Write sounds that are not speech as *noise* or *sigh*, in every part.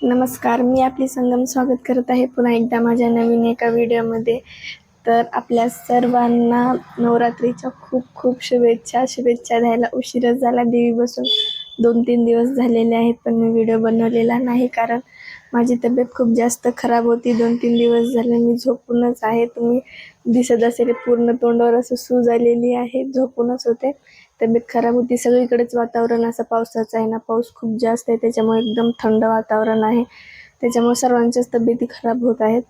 नमस्कार मी आपली संगम स्वागत करत आहे पुन्हा एकदा माझ्या नवीन एका व्हिडिओमध्ये. तर आपल्या सर्वांना नवरात्रीच्या खूप खूप शुभेच्छा. शुभेच्छा द्यायला उशीरच झाला. देवी बसून दोन तीन दिवस झालेले आहेत पण मी व्हिडिओ बनवलेला नाही कारण माझी तब्येत खूप जास्त खराब होती. दोन तीन दिवस झाले मी झोपूनच आहे. तुम्ही दिसत असेल पूर्ण तोंडावर असं सूज आलेली आहे. झोपूनच होते. तब्येत खराब होती सगळीकडेच वातावरण असं पावसाचं आहे ना पाऊस खूप जास्त आहे त्याच्यामुळे एकदम थंड वातावरण आहे. त्याच्यामुळे सर्वांच्याच तब्येती खराब होत आहेत.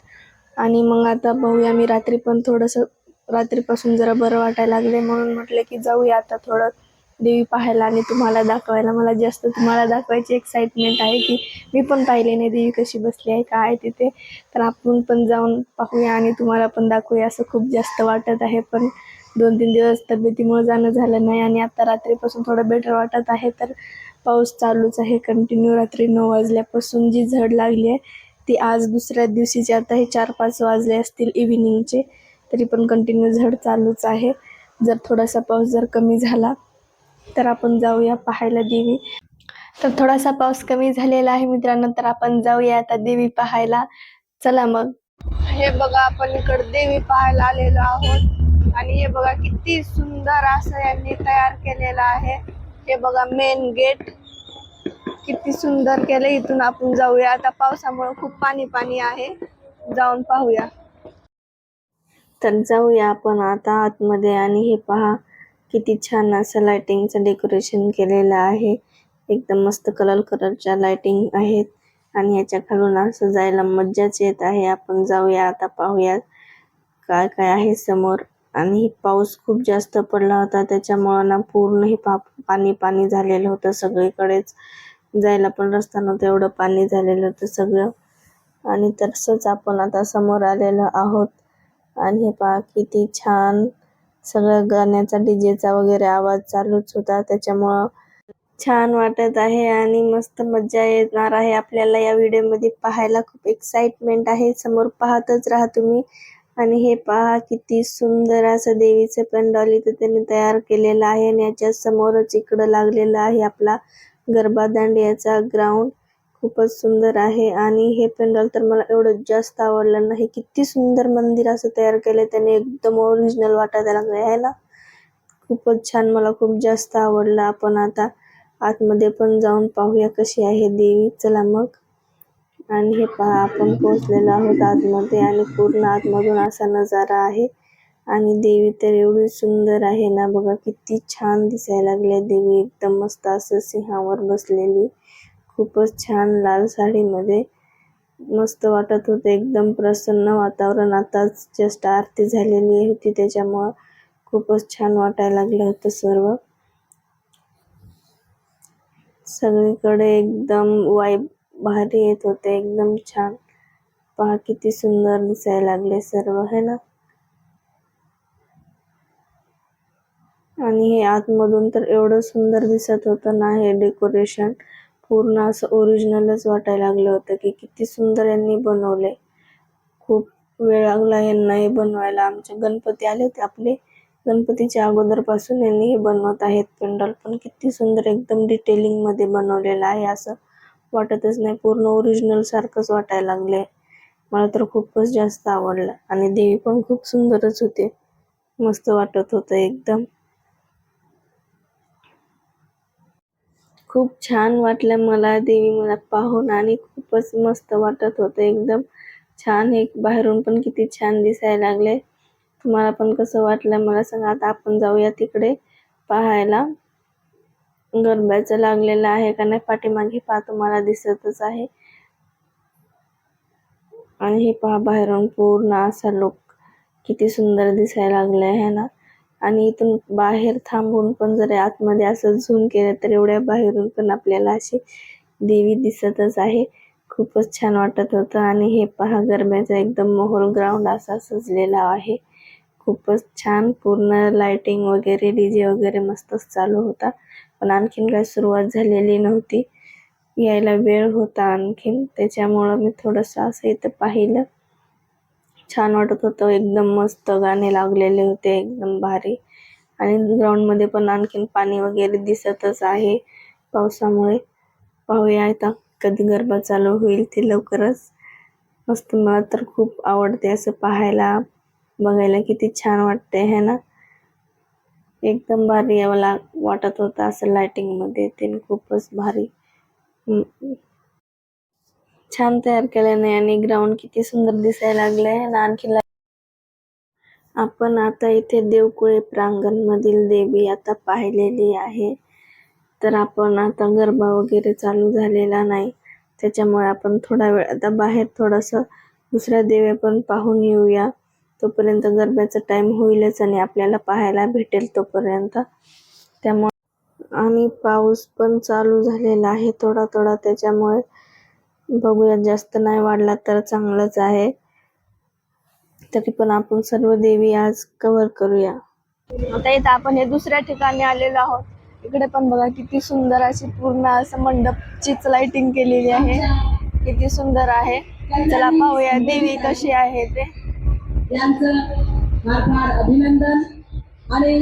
आणि मग आता बघूया मी रात्री पण थोडंसं रात्रीपासून जरा बरं वाटायला लागले म्हणून म्हटलं की जाऊया आता थोडं देवी पाहायला आणि तुम्हाला दाखवायला. मला जास्त तुम्हाला दाखवायची एक्साइटमेंट आहे की मी पण पाहिले नाही देवी कशी बसली आहे काय आहे तिथे. तर आपण पण जाऊन पाहूया आणि तुम्हाला पण दाखवूया असं खूप जास्त वाटत आहे. पण दोन तीन दिवस तब्येतीमुळे जाणं झालं नाही आणि आता रात्रीपासून थोडं बेटर वाटत आहे. तर पाऊस चालूच आहे. कंटिन्यू रात्री नऊ वाजल्यापासून जी झड लागली आहे ती आज दुसऱ्या दिवशीची. आता हे चार पाच वाजले असतील इव्हिनिंगचे तरी पण कंटिन्यू झड चालूच आहे. जर थोडासा पाऊस जर कमी झाला तर आपण जाऊया पाहायला देवी. तर थोडासा पाऊस कमी झालेला आहे मित्रांनो तर आपण जाऊया आता देवी पाहायला. चला मग. हे बघा आपण इकडे देवी पाहायला आलेलो आहोत. आणि हे बघा किती सुंदर असं यांनी तयार केलेलं आहे. हे बघा मेन गेट किती सुंदर केलं इथून आपण जाऊया. आता पावसामुळे खूप पाणी पाणी आहे. जाऊन पाहूया. तर जाऊया आपण आता आतमध्ये आणि हे पहा किती छान असं लाइटिंगचं डेकोरेशन केलेलं आहे. एकदम मस्त कलर कलरच्या लाइटिंग आहेत आणि याच्या खालून असं जायला मज्जाच येत आहे. आपण जाऊया आता पाहूया. काय काय आहे समोर? आणि पाऊस खूप जास्त पडला होता त्याच्यामुळं ना पूर्ण हे पा पाणी पाणी झालेलं होतं सगळीकडेच. जायला पण रस्ता नव्हता एवढं पाणी झालेलं होतं सगळं. आणि तसंच आपण आता समोर आलेलो आहोत. आणि हे पहा किती छान सगळं गाण्याचा डीजेचा वगैरे आवाज चालूच होता त्याच्यामुळं छान वाटत आहे आणि मस्त मज्जा येणार आहे. आपल्याला या व्हिडिओमध्ये पाहायला खूप एक्साइटमेंट आहे. समोर पाहतच राहा तुम्ही. आणि हे पहा किती सुंदर असं देवीचं पंडाल इथे त्यांनी तयार केलेलं आहे आणि याच्या समोरच इकडं लागलेलं आहे आपला गरबा दांडियाचा ग्राउंड खूपच सुंदर आहे आणि हे पेंडॉल तर मला एवढं जास्त आवडलं नाही. किती सुंदर मंदिर असं तयार केलंय त्याने. एकदम ओरिजिनल वाटायला लागले आहे ना खूपच छान मला खूप जास्त आवडलं. आपण आता आतमध्ये पण जाऊन पाहूया कशी आहे देवी. चला मग. आणि हे पहा आपण पोहोचलेलो आहोत आतमध्ये आणि पूर्ण आतमधून असा नजारा आहे. आणि देवी तर एवढी सुंदर आहे ना बघा किती छान दिसायला लागली देवी एकदम मस्त असं सिंहावर बसलेली. खूपच छान लाल साडीमध्ये मस्त वाटत होतं. एकदम प्रसन्न वातावरण. आताच जस्ट आरती झालेली होती त्याच्यामुळं खूपच छान वाटायला लागलं होतं सर्व. सगळीकडे एकदम वाईब भारी येत होते. एकदम छान. पहा किती सुंदर दिसायला लागले सर्व है ना? आणि हे आतमधून तर एवढं सुंदर दिसत होतं ना हे डेकोरेशन पूर्ण असं ओरिजिनलच वाटायला लागलं होतं की किती सुंदर यांनी बनवले. खूप वेळ लागला यांना हे बनवायला. आमचे गणपती आले होते आपले. गणपतीच्या अगोदरपासून यांनी हे बनवत आहेत. पेंडॉल पण किती सुंदर एकदम डिटेलिंगमध्ये बनवलेलं आहे असं. वाटतच नाही. पूर्ण ओरिजिनल सारखंच वाटायला लागले मला तर खूपच जास्त आवडलं. आणि देवी पण खूप सुंदरच होते. मस्त वाटत होतं एकदम. खूप छान वाटलं मला देवी मला पाहून आणि खूपच मस्त वाटत होतं एकदम. छान एक बाहेरून पण किती छान दिसायला लागले तुम्हाला पण कसं वाटलं मला सांगा. आता आपण जाऊया तिकडे पाहायला. गरब्याचं लागलेलं आहे का नाही पाठीमागे पहा तुम्हाला दिसतच आहे. आणि हे पहा बाहेरून पूर्ण असा लोक किती सुंदर दिसायला लागले आहे ना? आणि इथून बाहेर थांबून पण जर आतमध्ये असं झूम केलं तर एवढ्या बाहेरून पण आपल्याला अशी देवी दिसतच आहे. खूपच छान वाटत होतं. आणि हे पहा गरब्याचा एकदम मोहोल ग्राउंड असा सजलेला आहे. खूपच छान पूर्ण लाइटिंग वगैरे डीजे वगैरे मस्तच चालू होता. पण आणखीन काही सुरुवात झालेली नव्हती. यायला वेळ होता आणखीन. त्याच्यामुळं मी थोडंसं असं इथं पाहिलं. छान वाटत होतं. एकदम मस्त गाणे लागलेले होते. एकदम भारी. आणि ग्राउंडमध्ये पण आणखीन पाणी वगैरे दिसतच आहे पावसामुळे. पाहूया आता कधी गरबा चालू होईल ते लवकरच. मस्त मला तर खूप आवडते असं पाहायला. बघायला किती छान वाटते है ना? एकदम भारी यावं मला वाटत होतं असं लाइटिंगमध्ये ते खूपच भारी. छान तयार केल्याने आणि ग्राउंड किती सुंदर दिसायला लागले आणि आणखी आपण आता इथे देवकुळे प्रांगणमधील देवी आता पाहिलेली आहे. तर आपण आता गरबा वगैरे चालू झालेला नाही. त्याच्यामुळे आपण थोडा वेळ आता बाहेर थोडंसं दुसऱ्या देवी पण पाहून येऊया. तोपर्यंत गरब्याचा टाइम होईलच आणि आपल्याला पाहायला भेटेल तोपर्यंत. त्यामुळे आणि पाऊस पण चालू झालेला आहे थोडा थोडा. त्याच्यामुळे बघूया जास्त नाही वाढला तर चांगलंच आहे. तरी पण आपण सर्व देवी आज कव्हर करूया. आता इथं आपण हे दुसऱ्या ठिकाणी आलेलो आहोत. इकडे पण बघा किती सुंदर अशी पूर्ण असं मंडपचीच लाइटिंग केलेली आहे. किती सुंदर आहे. चला पाहूया देवी कशी आहे ते. यांचं फार फार अभिनंदन. आणि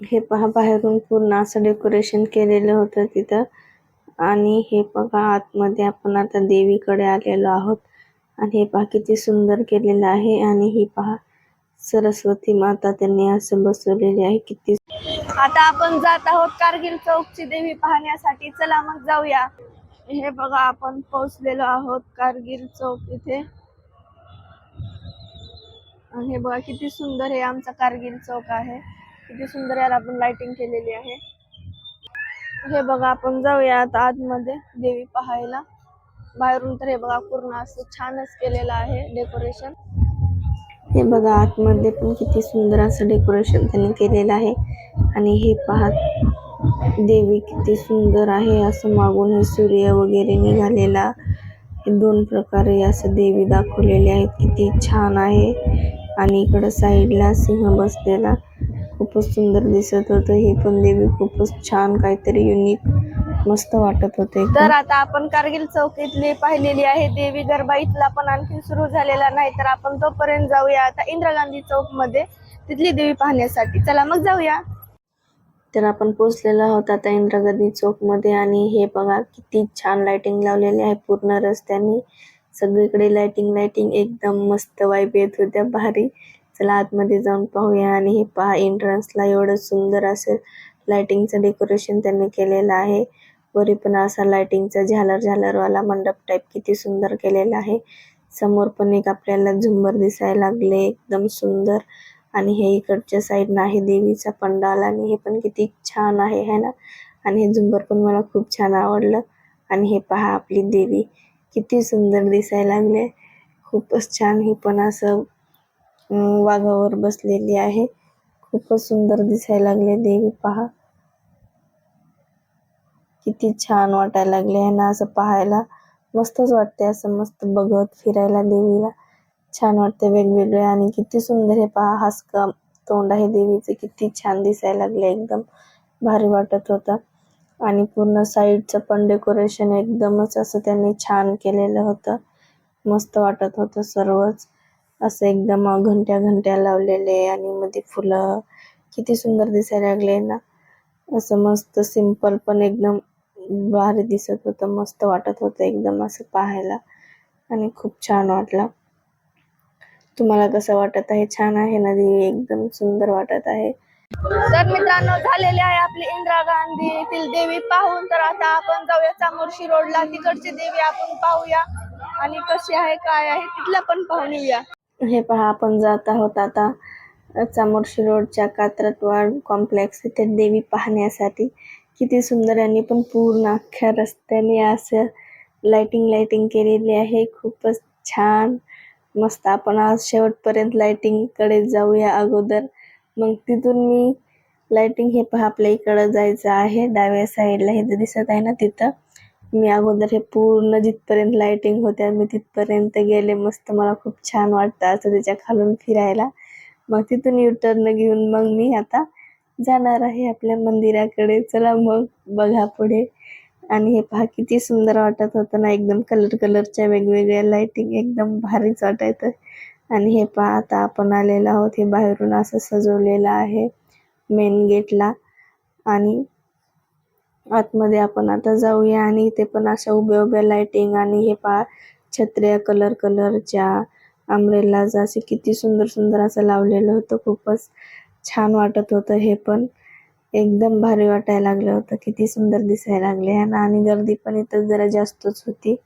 हे पहा बाहेरून पूर्ण असं डेकोरेशन केलेलं होतं तिथं. आणि हे बघा आतमध्ये आपण आता देवीकडे आलेलो आहोत. आणि हे पहा किती सुंदर केलेलं आहे. आणि ही पहा सरस्वती माता त्यांनी असं बसवलेली आहे. किती आता आपण जात आहोत कारगिल चौकची देवी पाहण्यासाठी. चला मग जाऊया. हे बघा आपण पोहोचलेलो आहोत कारगिल चौक इथे. आणि हे बघा किती सुंदर हे आमचा कारगिल चौक आहे. किती सुंदर याला आपण लाइटिंग केलेली आहे. हे बघा आपण जाऊया आता आतमध्ये देवी पाहायला. बाहेरून तर हे बघा पूर्ण असं छानच केलेलं आहे डेकोरेशन हे बघा आतमध्ये पण किती सुंदर असं डेकोरेशन त्यांनी केलेलं आहे. आणि हे पहा देवी किती सुंदर आहे असं मागून हे सूर्य वगैरे निघालेला. हे दोन प्रकारे असं देवी दाखवलेले आहेत किती छान आहे. आणि इकडं साईडला सिंह बसलेला. खूपच सुंदर दिसत होतं. हे पण देवी खूपच छान काहीतरी युनिक मस्त वाटत होते तर आता आपण कारगिल चौकीतली पाहिलेली आहे. देवी गरबा इथला पण आणखी सुरू झालेला नाही तर आपण तोपर्यंत जाऊया आता इंदिरा गांधी चौकमध्ये तिथली देवी पाहण्यासाठी. चला मग जाऊया. तर आपण पोहोचलेलो आहोत आता इंदिरा गांधी चौकमध्ये आणि हे बघा किती छान लाइटिंग लावलेली आहे. पूर्ण रस्त्याने सगळीकडे लाइटिंग लाइटिंग एकदम मस्त वाईब येत होत्या भारी. चला आतमध्ये जाऊन पाहूया आणि हे पहा एंट्रन्सला एवढं सुंदर असं लाइटिंगचं डेकोरेशन त्यांनी केलेलं आहे. वरी पण असा लाइटिंगचा झालर झालरवाला मंडप टाईप किती सुंदर केलेला आहे. समोर पण एक आपल्याला झुंबर दिसायला लागले एकदम सुंदर. आणि हे इकडच्या साईडनं आहे देवीचा पंडाल आणि हे पण किती छान आहे है ना? आणि हे झुंबर पण मला खूप छान आवडलं. आणि हे पहा आपली देवी. किती सुंदर दिसायला लागले. खूपच छान ही पण असं वाघावर बसलेली आहे. खूपच सुंदर दिसायला लागले देवी पहा. किती छान वाटायला लागले आहे ना असं पाहायला. मस्तच वाटते असं मस्त बघत फिरायला देवीला. छान वाटते वेगवेगळे आणि किती सुंदर हे पहा. हासका तोंड आहे देवीचे. किती छान दिसायला लागले एकदम. भारी वाटत होता. आणि पूर्ण साईडचं पण डेकोरेशन एकदमच असं त्यांनी छान केलेलं होतं. मस्त वाटत होतं सर्वच. असं एकदम घंट्या घंट्या लावलेले आणि मध्ये फुलं. किती सुंदर दिसायला लागले ना. असं मस्त सिंपल पण एकदम भारी दिसत होतं. मस्त वाटत होतं एकदम असं पाहायला. आणि खूप छान वाटलं. तुम्हाला कसं वाटत आहे? छान आहे ना एकदम सुंदर वाटत आहे. तर मित्रांनो झालेले आहे आपली इंदिरा गांधी येथील देवी. पाहून तर आता आपण जाऊया चामोर्शी रोडला. तिकडची देवी आपण पाहूया. आणि कशी आहे काय आहे तिथला पण पाहून येऊया. हे पहा आपण जात आहोत आता चामोर्शी रोडच्या कात्रटवाड कॉम्प्लेक्स इथे देवी पाहण्यासाठी. किती सुंदर यांनी पण पूर्ण अख्ख्या रस्त्याने असं लाइटिंग लाइटिंग केलेली आहे. खूपच छान. मस्त आपण आज शेवटपर्यंत लाइटिंगकडे जाऊया अगोदर. मग तिथून मी लाइटिंग हे पहा आपल्या इकडं जायचं आहे. डाव्या साईडला हे जे दिसत आहे ना तिथं मी अगोदर हे पूर्ण जिथपर्यंत लाइटिंग होत्या मी तिथपर्यंत गेले. मस्त मला खूप छान वाटतं असं त्याच्या खालून फिरायला. मग तिथून युटर्न घेऊन मग मी आता जाणार आहे आपल्या मंदिराकडे. चला मग बघा पुढे. आणि हे पहा किती सुंदर वाटत होतं ना एकदम कलर कलरच्या वेगवेगळ्या लाइटिंग एकदम भारीच वाटायचं. आणि हे पहा आता आपण आलेलो आहोत. हे बाहेरून असं सजवलेलं आहे मेन गेटला आणि आतमध्ये आपण आता जाऊया आणि इथे पण अशा उभ्या उभ्या लाइटिंग आणि हे पहा छत्र्या कलर कलरच्या अम्ब्रेलाज असे किती सुंदर सुंदर असं लावलेलं होतं. खूपच छान वाटत होतं हे पण. एकदम भारी वाटायला लागलं होतं. किती सुंदर दिसायला लागले. आणि गर्दी पण इथं जरा जास्तच होती.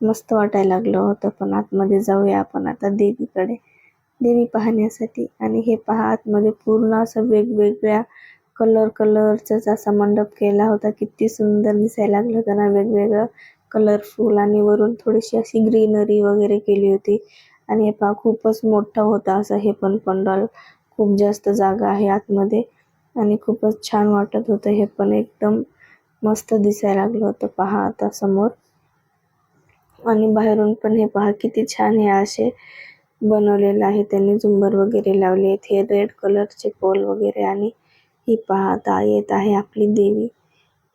मस्त वाटायला लागलं होतं पण आतमध्ये जाऊया आपण आता देवीकडे. देवी पाहण्यासाठी. आणि हे पहा आतमध्ये पूर्ण असं वेगवेगळ्या कलर कलरचाच असा मंडप केला होता. किती सुंदर दिसायला लागलं होतं ना वेगवेगळं कलरफुल आणि वरून थोडीशी अशी ग्रीनरी वगैरे केली होती. आणि हे पहा खूपच मोठा होता असं. हे पण पंडाल खूप जास्त जागा आहे आतमध्ये. आणि खूपच छान वाटत होतं. हे पण एकदम मस्त दिसायला लागलं होतं. पहा आता समोर. आणि बाहेरून पण हे पहा किती छान हे असे बनवलेलं आहे. त्यांनी झुंबर वगैरे लावले आहेत. हे रेड कलरचे पोल वगैरे आणि ही पहा आता येत आहे आपली देवी.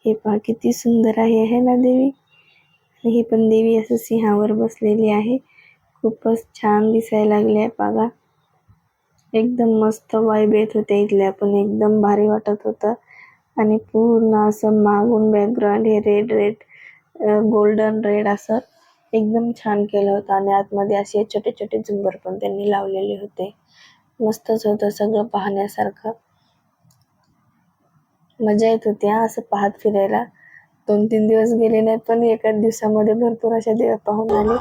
हे पहा किती सुंदर आहे है ना देवी? आणि ही पण देवी असं सिंहावर बसलेली आहे. खूपच छान दिसायला लागले आहे बघा. एकदम मस्त वाईब येत होते इथल्या पण एकदम भारी वाटत होतं. आणि पूर्ण असं मागून बॅकग्राऊंड हे रेड रेड गोल्डन रेड असं एकदम छान केलं होतं. आणि आतमध्ये असे छोटे छोटे झुंबर पण त्यांनी लावलेले होते. मस्तच होतं सगळं पाहण्यासारखं. मजा येत होती हा असं पाहत फिरायला. दोन तीन दिवस गेले नाही पण एकाच दिवसामध्ये भरपूर अशा देव पाहून आले.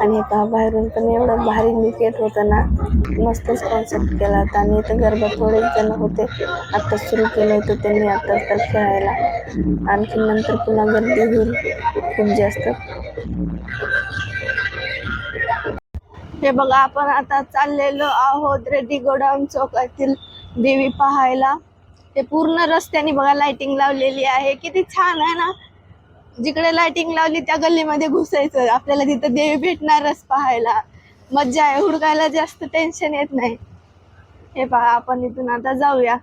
आणि हे पहा बाहेरून पण एवढं भारी निकेट होतं ना मस्तच कॉन्सेप्ट केला होता. आणि इथं गरबा थोडेच जण होते. आत्ताच सुरू केलं होतं त्यांनी आता तर खेळायला. आणखी नंतर पुन्हा गर्दी होईल खूप जास्त. हे बघा आपण आता चाललेलो आहोत रेड्डी गोडाऊन चौकातील देवी पाहायला. ते पूर्ण रस्त्याने बघा लाइटिंग लावलेली आहे. किती छान आहे ना? जिकडे लाइटिंग लावली त्या गल्लीमध्ये घुसायचं. आपल्याला तिथं देवी भेटणारच पाहायला. मज्जा आहे. हुडकायला जास्त टेन्शन येत नाही. हे पहा आपण इथून आता जाऊया.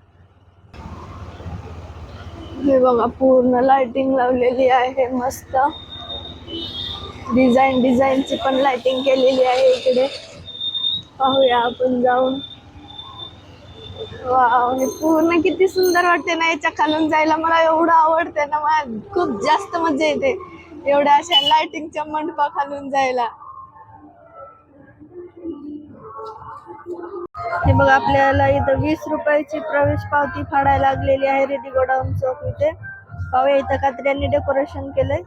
हे बघा पूर्ण लाइटिंग लावलेली आहे. मस्त. डिझाईन डिझाईनची पण लाइटिंग केलेली आहे इकडे. पाहूया आपण जाऊन. वाव पूर्ण किती सुंदर वाटते ना याच्या खालून जायला मला एवढं आवडते ना मला खूप जास्त मजा येते. एवढ्या अशा लाइटिंगच्या मंडपा खालून जायला. हे बघा आपल्याला इथं वीस रुपयाची प्रवेश पावती फाडायला लागलेली आहे रेडी गोडाऊन चौक इथे. पाहूया इथं कात्र्यांनी डेकोरेशन केलंय.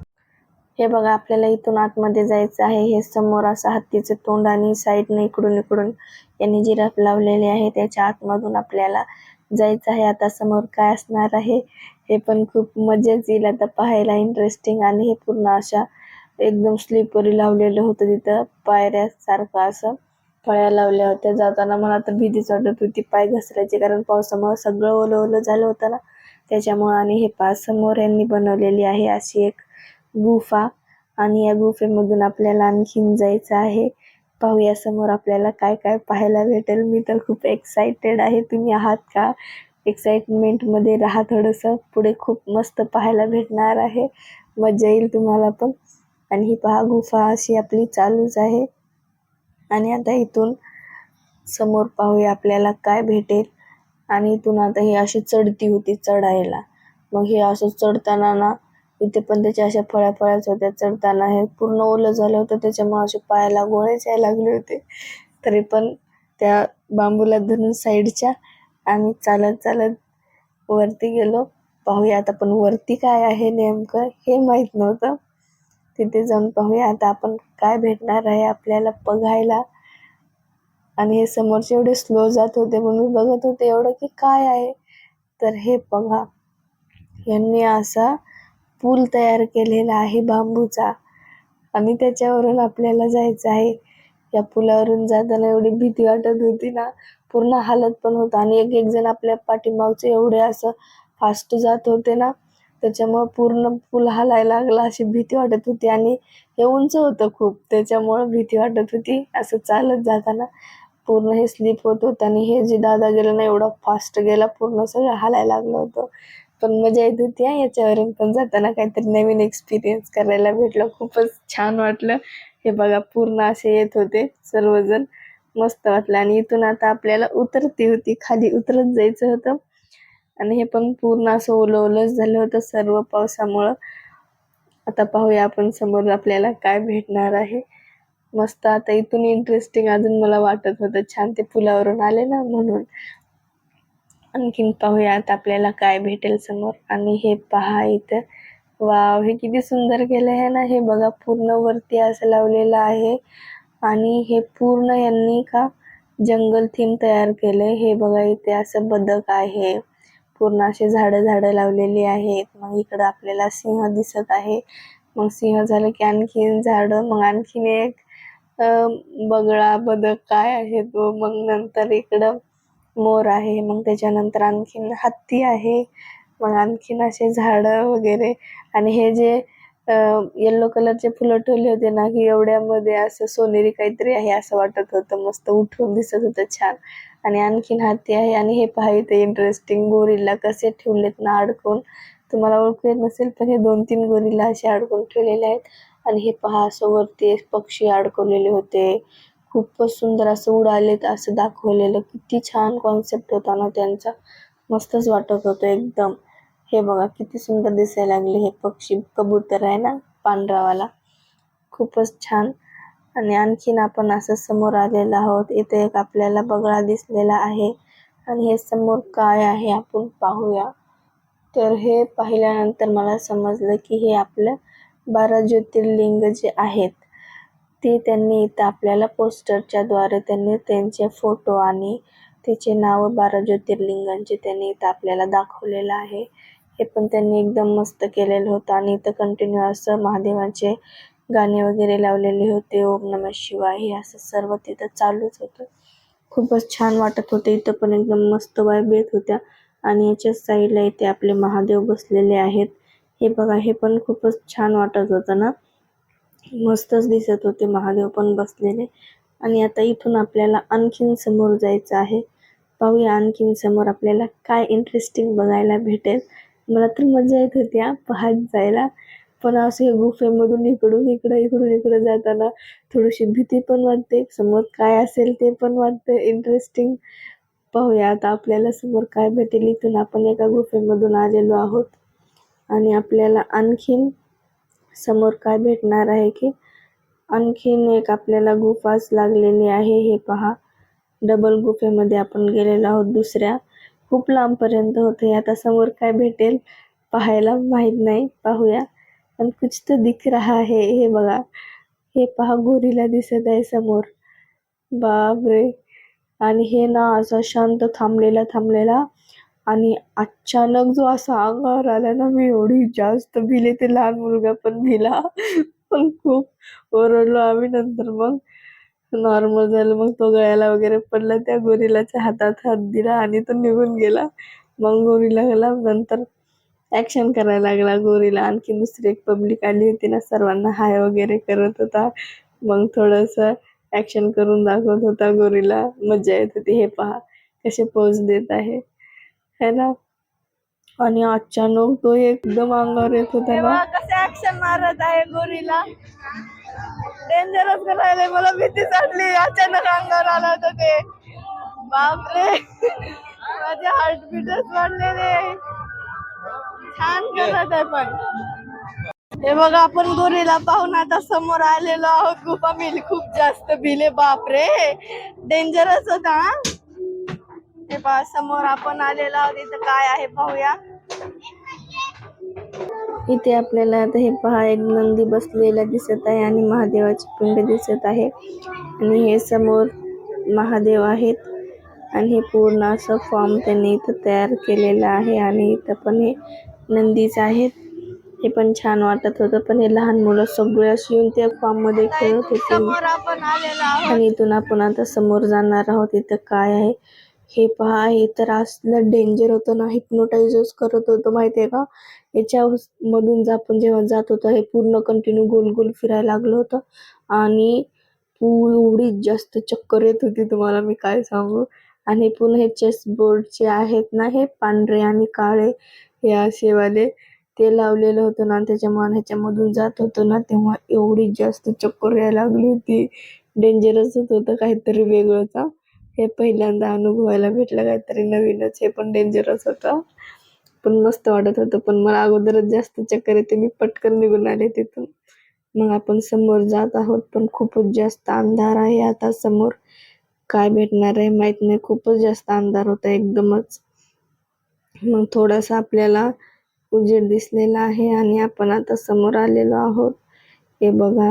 हे बघा आपल्याला इथून आतमध्ये जायचं आहे. हे समोर असं हत्तीचं तोंड आणि साईडने इकडून इकडून यांनी जिराफ लावलेले आहे. त्याच्या आतमधून आपल्याला जायचं आहे. आता समोर काय असणार आहे हे पण खूप मजाच येईल. आता पाहायला इंटरेस्टिंग आणि हे पूर्ण अशा एकदम स्लिपरी लावलेलं होतं तिथं. पायऱ्यासारखं असं फळ्या लावल्या होत्या. जाताना मला तर भीतीच वाटत होती. पाय घसरायची कारण पावसामुळे सगळं ओलं ओलं झालं होतं ना. त्याच्यामुळे आणि हे पास समोर यांनी बनवलेली आहे अशी एक गुफा आणि या गुफेमधून आपल्याला आणखीन जायचं आहे. पाहूया समोर आपल्याला काय काय पाहायला भेटेल. मी तर खूप एक्साइटेड आहे. तुम्ही आहात का? एक्साइटमेंटमध्ये राहा थोडंसं. पुढे खूप मस्त पाहायला भेटणार आहे. मजा येईल तुम्हाला पण. आणि ही पहा गुफा अशी आपली चालूच आहे. आणि आता इथून समोर पाहूया आपल्याला काय भेटेल. आणि इथून आता ही अशी चढती होती चढायला. मग हे असं चढताना ना इथे पण त्याच्या अशा फळ्या फळ्याच होत्या चढताना हे पूर्ण ओलं झालं होतं त्याच्यामुळे असे पायाला गोळेच यायला लागले होते. तरी पण त्या बांबूला धरून साईडच्या आम्ही चालत चालत वरती गेलो. पाहूया आता पण वरती काय आहे नेमकं हे माहीत नव्हतं. तिथे जाऊन पाहूया आता आपण काय भेटणार आहे आपल्याला बघायला. आणि हे समोरचे एवढे स्लो जात होते मग मी बघत होते एवढं की काय आहे. तर हे बघा. यांनी असा पूल तयार केलेला आहे बांबूचा. आणि त्याच्यावरून आपल्याला जायचं आहे. या पुलावरून जाताना एवढी भीती वाटत होती ना. पूर्ण हालत पण होतं. आणि एक एक जण आपल्या पाठीमागचे एवढे असं फास्ट जात होते ना. त्याच्यामुळं पूर्ण पूल हालायला लागला अशी भीती वाटत होती. आणि हे उंच होतं खूप. त्याच्यामुळं भीती वाटत होती. असं चालत जाताना पूर्ण हे स्लिप होत होतं. आणि हे जे दादा गेलं ना एवढा फास्ट गेला. पूर्ण सगळं हालायला लागलं होतं. पण मजा येत होती हा याच्यावरून. पण जाताना काहीतरी नवीन एक्सपिरियन्स करायला भेटलं. खूपच छान वाटलं. हे बघा पूर्ण असे येत होते सर्वजण. मस्त वाटलं. आणि इथून आता आपल्याला उतरती होती. खाली उतरत जायचं होतं. आणि हे पण पूर्ण असं ओलं ओलंच झालं होतं सर्व पावसामुळं. आता पाहूया आपण समोर आपल्याला काय भेटणार आहे. मस्त आता इथून इंटरेस्टिंग अजून मला वाटत होतं. छान ते पुलावरून आले ना म्हणून. आणखीन पाहूयात आपल्याला काय भेटेल समोर. आणि हे पहा इथं. वाव हे किती सुंदर केलं आहे ना? हे बघा पूर्ण वरती असं लावलेलं आहे. आणि हे पूर्ण यांनी का जंगल थीम तयार केलंय. हे बघा इथे असं बदक आहे. पूर्ण असे झाडं झाडं लावलेली आहेत. मग इकडं आपल्याला सिंह दिसत आहे. मग सिंह झालं की आणखीन झाडं मग आणखीन एक बगळा बदक काय आहे तो. मग नंतर इकडं मोर आहे मग त्याच्यानंतर आणखीन हत्ती आहे मग आणखीन असे झाडं वगैरे. आणि हे जे येल्लो कलरचे फुलं ठेवले होते ना की एवढ्यामध्ये असं सोनेरी काहीतरी आहे असं वाटत होतं मस्त उठून दिसत होतं छान. आणि आणखीन हाती आहे आणि हे पहा इथे इंटरेस्टिंग गोरीला कसे ठेवलेत ना अडकून. तुम्हाला ओळखू येत नसेल पण हे दोन तीन गोरीला असे अडकून ठेवलेले आहेत. आणि हे पहा असं वरती पक्षी अडकवलेले होते. खूपच सुंदर असं उडालेत असं दाखवलेलं. किती छान कॉन्सेप्ट होता ना त्यांचा. मस्तच वाटत होतं एकदम. हे बघा किती सुंदर दिसायला लागले हे पक्षी. कबूतर आहे ना पांढरावाला. खूपच छान. आणि आणखीन आपण असं समोर आलेलो आहोत. इथे एक आपल्याला बगळा दिसलेला आहे. आणि हे समोर काय आहे आपण पाहूया. तर हे पाहिल्यानंतर मला समजलं की हे आपलं बारा ज्योतिर्लिंग जे आहेत. ते त्यांनी इथं आपल्याला पोस्टरच्या द्वारे त्यांनी त्यांचे फोटो आणि तिचे नाव बारा ज्योतिर्लिंगांचे त्यांनी इथं आपल्याला दाखवलेलं आहे. हे पण त्यांनी एकदम मस्त केलेलं होतं आणि इथं कंटिन्यू असं महादेवाचे गाणे वगैरे लावलेले होते. ओम नमः शिवाय हे असं सर्व तिथं चालूच होतं. खूपच छान वाटत होते. इथं पण एकदम मस्त वाईब येत होत्या. आणि याच्या साईडला इथे आपले महादेव बसलेले आहेत. हे बघा हे पण खूपच छान वाटत होतं ना? मस्तच दिसत होते. महादेव पण बसलेले. आणि आता इथून आपल्याला आणखीन समोर जायचं आहे. पाहूया आणखीन समोर आपल्याला काय इंटरेस्टिंग बघायला भेटेल. मला तर मजा येत होती हा पाहत जायला. पण असं हे गुफेमधून इकडून इकडं इकडून इकडं जाताना थोडीशी भीती पण वाटते. समोर काय असेल ते पण वाटतं. इंटरेस्टिंग पाहूया आता आपल्याला समोर काय भेटेल. इथून आपण एका गुफेमधून आलेलो आहोत. आणि आपल्याला आणखीन समोर काय भेटणार आहे की? आणखीन एक आपल्याला गुफाच लागलेली आहे. हे पहा. डबल गुफेमध्ये आपण गेलेलो आहोत दुसऱ्या. खूप लांबपर्यंत होते. आता समोर काय भेटेल पाहायला माहीत नाही. पाहूया. पण कुछ तर दिख रहा आहे हे बघा. हे पहा. गोरीला दिसत आहे समोर. बापरे. आणि हे ना असा शांत थांबलेला थांबलेला आणि अचानक जो असा अंगावर आला ना मी एवढी जास्त भिले ते लहान मुलगा पण भिला. पण खूप ओरडलो आम्ही नंतर मग. नॉर्मल झालं मग तो गळ्याला वगैरे पडला त्या गोरिलाच्या हातात हात दिला आणि तो निघून गेला. मग गोरीला गेला नंतर ॲक्शन करायला लागला गोरीला. आणखी दुसरी एक पब्लिक आली होती ना सर्वांना हाय वगैरे करत होता. मग थोडंसं ॲक्शन करून दाखवत होता गोरीला. मजा येत होती हे पहा कसे पोज देत आहे. है ना? आणि अचानक तो एकदम अंगावर येत होता ना कसे ऍक्शन मारत आहे गोरीला? डेंजरस करायला मला भीती चढली अचानक अंगावर आला होता ते. बापरे. माझे हार्टबीटच वाढलेले छान करत आहे पण. हे बघा आपण गोरीला पाहून आता समोर आलेलो आहोत. खूप आम्ही खूप जास्त भिले बापरे. डेंजरस होता हे पहा समोर आपण आलेलो आहोत. इथं काय आहे पाहूया. इथे आपल्याला आता हे पहा एक नंदी बसलेला दिसत आहे आणि महादेवाची पिंड दिसत आहे. आणि हे समोर महादेव आहेत. आणि हे पूर्ण असं फॉर्म त्यांनी इथं तयार केलेलं आहे. आणि इथं पण हे नंदीच आहेत. हे पण छान वाटत होतं पण हे लहान मुलं सगळे अशी येऊन त्या फॉर्ममध्ये खेळत होते. आणि इथून आपण आता समोर जाणार आहोत. इथं काय आहे? हे पहा हे तर असलं डेंजर होतं ना. हिप्नोटाइजच करत होतं आहे का? याच्या मधून जा- आपण जेव्हा जात होतो हे पूर्ण कंटिन्यू गोल गोल फिरायला लागलं होतं. आणि एवढी जास्त चक्कर येत होती तुम्हाला मी काय सांगू? आणि पुन्हा हे चेस बोर्डचे आहेत ना हे पांढरे आणि काळे हे असेवाले ते लावलेलं होतं ना. त्याच्यामुळे ह्याच्यामधून जात होतो ना तेव्हा एवढी जास्त चक्कर यायला लागली होती. डेंजरस होत होतं काहीतरी वेगळंच हे पहिल्यांदा अनुभवायला भेटलं काहीतरी नवीनच. हे पण डेंजरस होतं. पण मस्त वाटत होतं. पण मला अगोदरच जास्त चक्कर येते मी पटकन निघून आले तिथून. मग आपण समोर जात आहोत. पण खूपच जास्त अंधार आहे आता समोर. काय भेटणार आहे माहीत नाही. खूपच जास्त अंधार होता एकदमच. मग थोडासा आपल्याला उजेड दिसलेला आहे आणि आपण आता समोर आलेलो आहोत. हे बघा.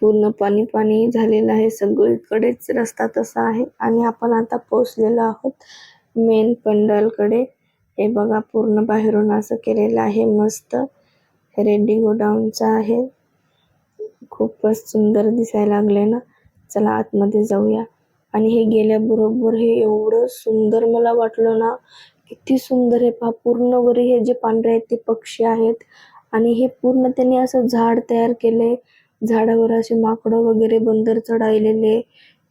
पूर्ण पाणी पाणी झालेलं आहे. सगळीकडेच रस्ता तसा आहे आणि आपण आता पोहोचलेलो आहोत मेन पंडालकडे हे बघा पूर्ण बाहेरून असं केलेलं आहे. मस्त रेड्डी गोडाऊनचं आहे. खूपच सुंदर दिसायला लागले ना. चला आतमध्ये जाऊया. आणि हे गेल्याबरोबर हे एवढं सुंदर मला वाटलं ना किती सुंदर आहे. पहा पूर्ण वरी हे जे पांढरे आहेत ते पक्षी आहेत. आणि हे पूर्ण त्यांनी असं झाड तयार केले झाडावर असे माकडं वगैरे बंदर चढायलेले.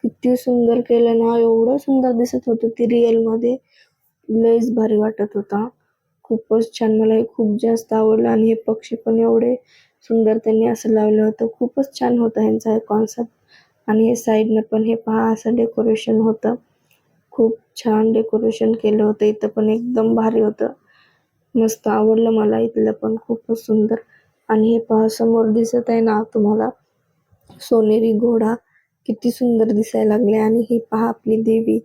किती सुंदर केलं ना एवढं सुंदर दिसत होतं ते रिअलमध्ये लयच भारी वाटत होता. खूपच छान मला हे खूप जास्त आवडलं आणि हे पक्षी पण एवढे सुंदर त्यांनी असं लावलं होतं. खूपच छान होतं ह्यांचा हे कॉन्सेप्ट आणि हे साईडनं पण हे पहा असं डेकोरेशन होतं. खूप छान डेकोरेशन केलं होतं. इथं पण एकदम भारी होतं. मस्त आवडलं मला इथलं पण. खूपच सुंदर. आणि हे पहा समोर दिसत आहे ना तुम्हाला सोनेरी घोडा किती सुंदर दिसायला लागले आणि ही पहा आपली देवी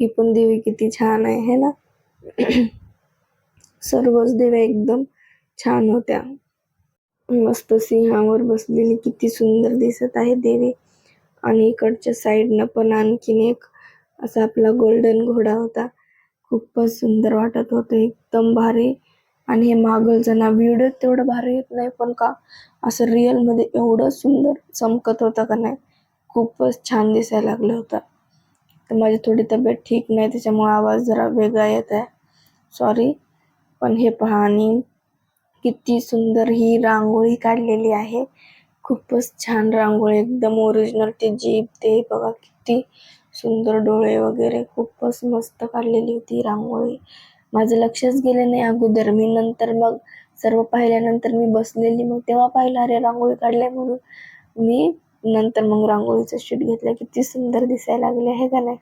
ही पण देवी किती छान आहे है ना? *clears throat* सर्वच देव्या एकदम छान होत्या. मस्त सिंहावर बसलेली किती सुंदर दिसत आहे देवी. आणि इकडच्या साईडनं पण आणखीन एक असा आपला गोल्डन घोडा होता. खूपच सुंदर वाटत होतं. एकदम भारी आणि हे मागल ना व्हिडिओ तेवढं भारी येत नाही पण का? असं रिअलमध्ये एवढं सुंदर चमकत होतं का नाही? खूपच छान दिसायला लागलं होतं. तर माझी थोडी तब्येत ठीक नाही त्याच्यामुळे आवाज जरा वेगळा येत आहे. सॉरी पण हे पहा आणि किती सुंदर ही रांगोळी काढलेली आहे. खूपच छान रांगोळी एकदम ओरिजिनल ते जीप ते बघा किती सुंदर डोळे वगैरे खूपच मस्त काढलेली होती रांगोळी. माझं लक्षच गेलं नाही अगोदर. मी नंतर मग सर्व पाहिल्यानंतर मी बसलेली. मग तेव्हा पाहिलं अरे रांगोळी काढल्या म्हणून. मी नंतर मग रांगोळीचं शीट घेतलं किती सुंदर दिसायला लागले आहे का नाही?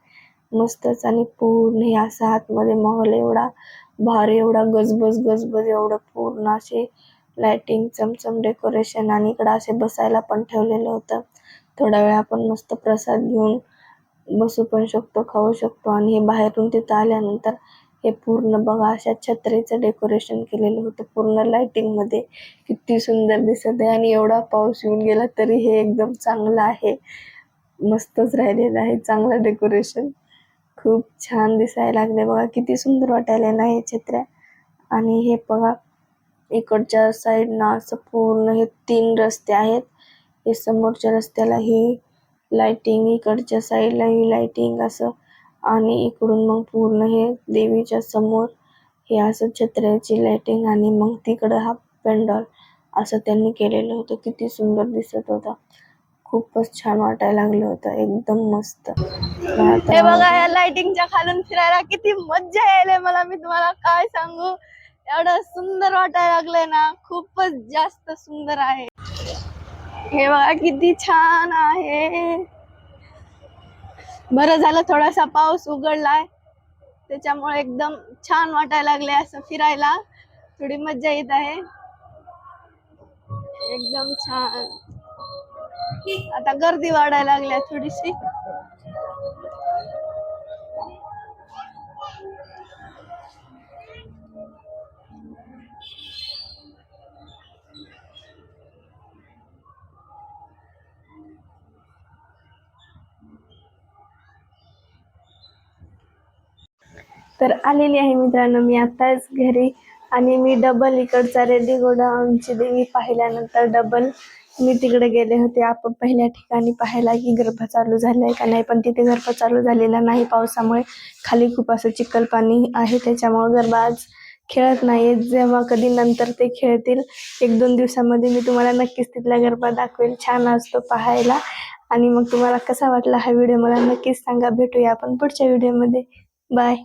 मस्तच. आणि पूर्ण हे असा आतमध्ये मॉल एवढा भारी एवढा गजबज गजबज एवढं पूर्ण असे लाईटिंग चमचम डेकोरेशन आणि इकडं असे बसायला पण ठेवलेलं होतं. थोडा वेळ आपण मस्त प्रसाद घेऊन बसू पण शकतो खाऊ शकतो. आणि हे बाहेरून तिथं आल्यानंतर हे पूर्ण बघा अशा छत्रीचं डेकोरेशन केलेलं होतं. पूर्ण लाइटिंगमध्ये किती सुंदर दिसत आहे आणि एवढा पाऊस येऊन गेला तरी हे एकदम चांगलं आहे. मस्तच राहिलेलं आहे चांगलं डेकोरेशन खूप छान दिसायला लागले बघा किती सुंदर वाटायला ना हे छत्र्या. आणि हे बघा इकडच्या साईडनं असं पूर्ण हे तीन रस्ते आहेत. हे समोरच्या रस्त्याला ही लाइटिंग इकडच्या साईडला ही लाइटिंग असं आणि इकडून मग पूर्ण हे देवीच्या समोर हे असं छत्र्याची लाइटिंग आणि मग तिकडं हा पेंडॉल असं त्यांनी केलेलं होतं. किती सुंदर दिसत होता. खूपच छान वाटायला लागलं होतं. एकदम मस्त. हे बघा या लाइटिंगच्या खालून फिरायला किती मज्जा यायला मला. मी तुम्हाला काय सांगू? एवढं सुंदर वाटायला लागलंय ना. खूपच जास्त सुंदर आहे. हे बघा किती छान आहे. बरं झालं थोडासा पाऊस उघडलाय. त्याच्यामुळे एकदम छान वाटायला लागले असं फिरायला. थोडी मज्जा येत आहे. एकदम छान. आता गर्दी वाढायला लागल्या थोडीशी. तर आलेली आहे मित्रांनो. मी आताच घरी आणि मी डबल इकडचा रेड्डी गोडाऊनची देवी पाहिल्यानंतर डबल मी तिकडे गेले होते. आपण पहिल्या ठिकाणी पाहायला की गर्भ चालू झाला आहे का नाही पण तिथे गर्भ चालू झालेला नाही पावसामुळे. खाली खूप असं चिखल पाणी आहे त्याच्यामुळे गरबा आज खेळत नाही जेव्हा कधी नंतर ते खेळतील एक दोन दिवसामध्ये मी तुम्हाला नक्कीच तिथला गरबा दाखवेल. छान असतो पाहायला. आणि मग तुम्हाला कसा वाटला हा व्हिडिओ मला नक्कीच सांगा. भेटूया आपण पुढच्या व्हिडिओमध्ये. बाय.